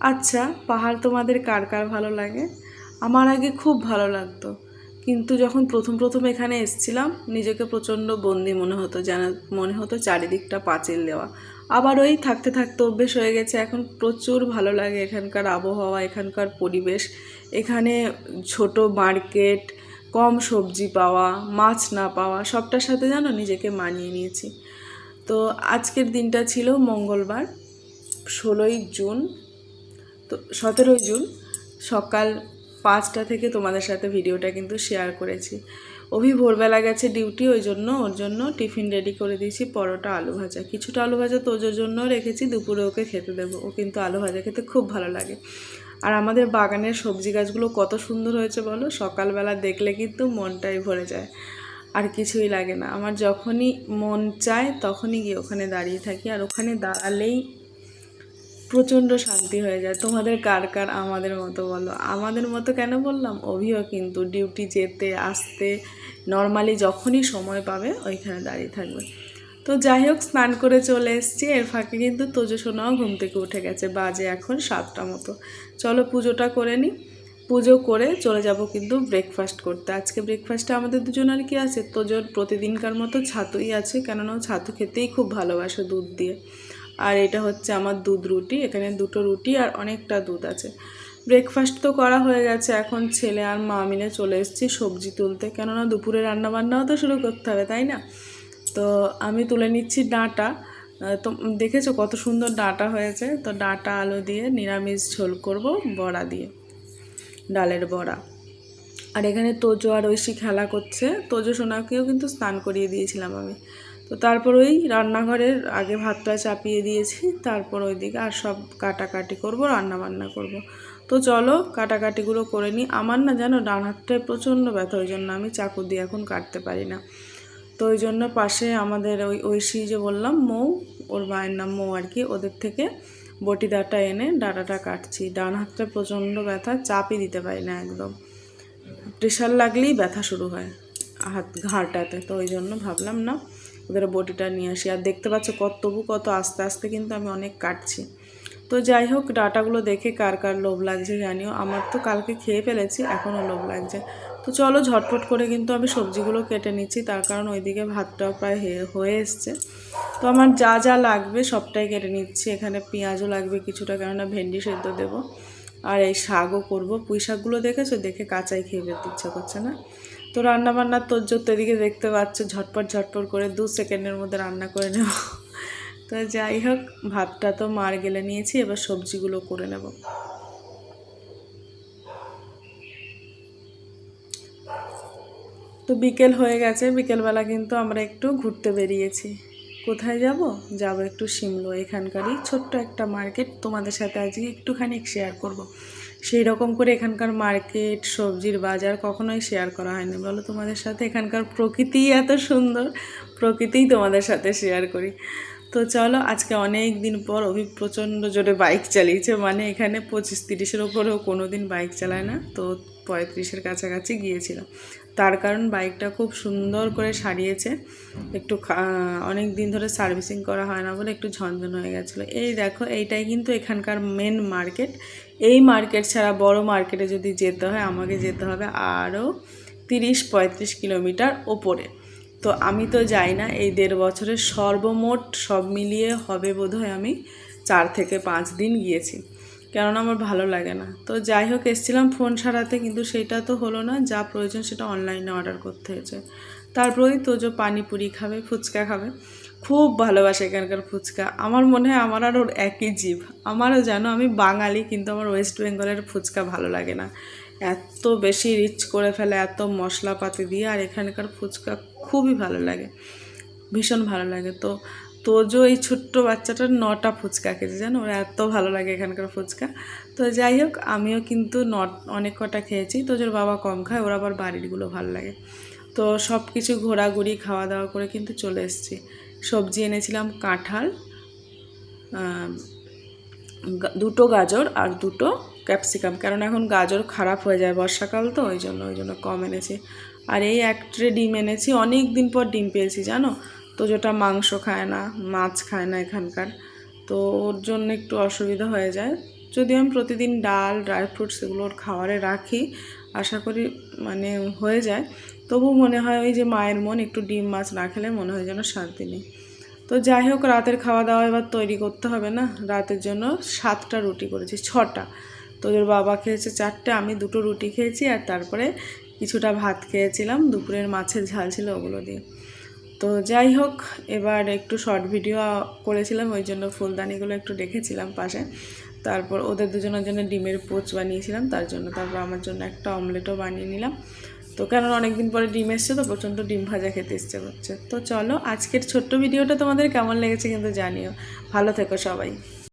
আচ্ছা পাহাড় তোমাদের কার কার ভালো লাগে? আমার আগে খুব ভালো লাগতো। কিন্তু যখন প্রথম প্রথম এখানে এসেছিলাম, নিজেকে প্রচণ্ড বন্দি মনে হতো, যেন মনে হতো চারিদিকটা পাঁচিল দেওয়া। আবার ওই থাকতে থাকতে অভ্যেস হয়ে গেছে, এখন প্রচুর ভালো লাগে এখানকার আবহাওয়া, এখানকার পরিবেশ। এখানে ছোট মার্কেট, কম সবজি পাওয়া, মাছ না পাওয়া, সবটার সাথে জানো নিজেকে মানিয়ে নিয়েছি। তো আজকের দিনটা ছিল মঙ্গলবার, ষোলোই জুন। তো সতেরোই জুন সকাল পাঁচটা থেকে তোমাদের সাথে ভিডিওটা কিন্তু শেয়ার করেছি। অভি ভোরবেলা গেছে ডিউটি ওই জন্য ওর জন্য টিফিন রেডি করে দিয়েছি, পরোটা, আলু ভাজা। কিছুটা আলু ভাজা তোজোর জন্য রেখেছি, দুপুরে ওকে খেতে দেবো। ও কিন্তু আলু ভাজা খেতে খুব ভালো লাগে। আর আমাদের বাগানের সবজি গাছগুলো কত সুন্দর হয়েছে বলো? সকালবেলা দেখলে কিন্তু মনটাই ভরে যায়। আর কিছুই লাগে না। আমার যখনই মন চায় তখনই গিয়ে ওখানে দাঁড়িয়ে থাকি। আর ওখানে দাঁড়ালেই প্রচণ্ড শান্তি হয়ে যায়। তোমাদের কার কার আমাদের মতো বলো? আমাদের মতো কেন বললাম? অভিও কিন্তু ডিউটি যেতে, আসতে নর্মালি যখনই সময় পাবে ওইখানে দাঁড়িয়ে থাকবে। তো যাই হোক, স্নান করে চলে এসেছি। এর ফাঁকে কিন্তু তোজো সোনাও ঘুম থেকে উঠে গেছে, বাজে এখন সাতটা মতো। চলো পুজোটা করে নিই পুজো করে চলে যাব কিন্তু ব্রেকফাস্ট করতে। আজকে ব্রেকফাস্টে আমাদের দুজনের কি আছে? তোজোর প্রতিদিনকার মতো ছাতুই আছে। কেননা ছাতু খেতেই খুব ভালোবাসে দুধ দিয়ে। আর এটা হচ্ছে আমার দুধ রুটি, এখানে দুটো রুটি আর অনেকটা দুধ আছে। ব্রেকফাস্ট তো করা হয়ে গেছে, এখন ছেলে আর মা মিলে চলে এসেছি সবজি তুলতে। কেননা দুপুরে রান্না বান্নাও তো শুরু করতে হবে, তাই না? তো আমি তুলে নিচ্ছি ডাঁটা। তো দেখেছ কত সুন্দর ডাঁটা হয়েছে? তো ডাঁটা আলু দিয়ে নিরামিষ ঝোল করব বড়া দিয়ে, ডালের বড়া। আর এখানে তোজো আর ঐশী খেলা করছে। তোজো সোনাকেও কিন্তু স্নান করিয়ে দিয়েছিলাম আমি। তো তারপর ওই রান্নাঘরের আগে ভাতটা চাপিয়ে দিয়েছি, তারপর ওইদিকে আর সব কাটাকাটি করব রান্না বান্না করব। তো চলো কাটাকাটিগুলো করে নিই। আমার না জানো ডান হাতটায় প্রচণ্ড ব্যথা, ওই জন্য আমি চাকু দিয়ে এখন কাটতে পারি না। তো ওই জন্য পাশে আমাদের ওই ঐশী যে বললাম, মৌ, ওর মায়ের নাম মৌ আর কি, ওদের থেকে বটিদাটা এনে ডাটাটা কাটছি। ডান হাতটা প্রচণ্ড ব্যথা, চাপই দিতে পারি না একদম। প্রেশার লাগলেই ব্যথা শুরু হয় হাত ঘাড়টাতে, তো ওই জন্য ভাবলাম না ওদের বটিটা নিয়ে আসি। আর দেখতে পাচ্ছ কত, তবু কত আস্তে আস্তে কিন্তু আমি অনেক কাটছি। তো যাই হোক, ডাটাগুলো দেখে কার কার লোভ লাগছে জানিও। আমার তো কালকে খেয়ে ফেলেছি, এখনও লোভ লাগছে। তো চলো ঝটপট করে কিন্তু আমি সবজিগুলো কেটে নিচ্ছি। তার কারণ ওইদিকে ভাতটাও প্রায় হয়ে এসছে। তো আমার যা যা লাগবে সবটাই কেটে নিচ্ছি। এখানে পেঁয়াজও লাগবে কিছুটা, কেননা ভেন্ডি সেদ্ধ দেবো। আর এই শাকও করব। পুঁই শাকগুলো দেখেছ? দেখে কাঁচাই খেয়ে ফেলতে ইচ্ছা করছে না? তো রান্না বান্নার তোর জোর তো এদিকে দেখতে পাচ্ছ, ঝটপট ঝটপট করে দু সেকেন্ডের মধ্যে রান্না করে নেব। তো যাই হোক, ভাতটা তো মার গেলে নিয়েছি, এবার সবজিগুলো করে নেব। তো বিকেল হয়ে গেছে, বিকেলবেলা কিন্তু আমরা একটু ঘুরতে বেরিয়েছি। কোথায় যাব? যাব একটু সিমলো, এখানকারই ছোট্ট একটা মার্কেট। তোমাদের সাথে আজকে একটুখানি শেয়ার করব। সেই রকম করে এখানকার মার্কেট, সবজির বাজার কখনোই শেয়ার করা হয়নি। বলো তোমাদের সাথে এখানকার প্রকৃতি এত সুন্দর, প্রকৃতিই তোমাদের সাথে শেয়ার করি। তো চলো, আজকে অনেক দিন পর অভি প্রচণ্ড জোরে বাইক চালিয়েছে। মানে এখানে পঁচিশ তিরিশের ওপরেও কোনো দিন বাইক চালায় না। তো পঁয়ত্রিশের কাছাকাছি গিয়েছিল তার কারণ বাইকটা খুব সুন্দর করে সারিয়েছে। একটু অনেক দিন ধরে সার্ভিসিং করা হয় না বলে একটু ঝনঝন হয়ে গেছিল। এই দেখো, এইটাই কিন্তু এখানকার মেন মার্কেট এই মার্কেট ছাড়া বড় মার্কেটে যদি যেতে হয়, আমাকে যেতে হবে আরও তিরিশ পঁয়ত্রিশ কিলোমিটার ওপরে। তো আমি তো যাই না, এই দেড় বছরের সর্বমোট সব মিলিয়ে হবে বোধহয় আমি চার থেকে পাঁচ দিন গিয়েছি। কেননা আমার ভালো লাগে না। তো যাই হোক এসেছিলাম ফোন সারাতে, কিন্তু সেটা তো হলো না, যা প্রয়োজন সেটা অনলাইনে অর্ডার করতে হয়েছে। তারপরেই তো যে পানিপুরি খাবে, ফুচকা খাবে। খুব ভালোবাসে এখানকার ফুচকা। আমার মনে হয় আমার আর ওর একই জীব। আমারও জানো আমি বাঙালি, কিন্তু আমার ওয়েস্ট বেঙ্গলের ফুচকা ভালো লাগে না। এত বেশি রিচ করে ফেলে, এত মশলাপাতি দিয়ে, আর এখানকার ফুচকা খুবই ভালো লাগে। ভীষণ ভালো লাগে। তো তোজো এই ছোট্ট বাচ্চাটার নটা ফুচকা খেয়েছে, জানো? ওর এত ভালো লাগে এখানকার ফুচকা। তো যাই হোক, আমিও কিন্তু নট, অনেক কটা খেয়েছি। তোজোর বাবা কম খায়, ওর আবার বাড়িরগুলো ভালো লাগে। তো সব কিছু ঘোরাঘুরি খাওয়া দাওয়া করে কিন্তু চলে এসেছি। সবজি এনেছিলাম কাঁঠাল দুটো গাজর আর দুটো ক্যাপসিকাম। কারণ এখন গাজর খারাপ হয়ে যায় বর্ষাকাল তো, ওই জন্য ওই জন্য কম এনেছি। আর এই এক ট্রে ডিম এনেছি, অনেক দিন পর ডিম পেয়েছি, জানো? তো যেটা মাংস খায় না, মাছ খায় না এখানকার, তো ওর জন্য একটু অসুবিধা হয়ে যায়। যদি আমি প্রতিদিন ডাল ড্রাই ফ্রুটস এগুলো ওর খাবারে রাখি, আশা করি মানে হয়ে যায়। তবু মনে হয় ওই যে মায়ের মন একটু ডিম মাছ না খেলে মনে হয় যেন শান্তি নেই। তো যাই হোক, রাতের খাওয়া দাওয়া এবার তৈরি করতে হবে না, রাতের জন্য সাতটা রুটি করেছি, ছটা। তোদের বাবা খেয়েছে চারটে, আমি দুটো রুটি খেয়েছি আর তারপরে কিছুটা ভাত খেয়েছিলাম, দুপুরের মাছের ঝাল ছিল ওগুলো দিয়ে। তো যাই হোক, এবার একটু শর্ট ভিডিও করেছিলাম, ওই জন্য ফুলদানিগুলো একটু রেখেছিলাম পাশে। তারপর ওদের দুজনের জন্য ডিমের পোচ বানিয়েছিলাম, তার জন্য তারপর আমার জন্য একটা অমলেটও বানিয়ে নিলাম। তো কারণ অনেকদিন পরে ডিম এসছে তো প্রচণ্ড ডিম ভাজা খেতে ইচ্ছে করছে। তো চলো, আজকের ছোট্ট ভিডিওটা তোমাদের কেমন লেগেছে কিন্তু জানিও। ভালো থেকো সবাই।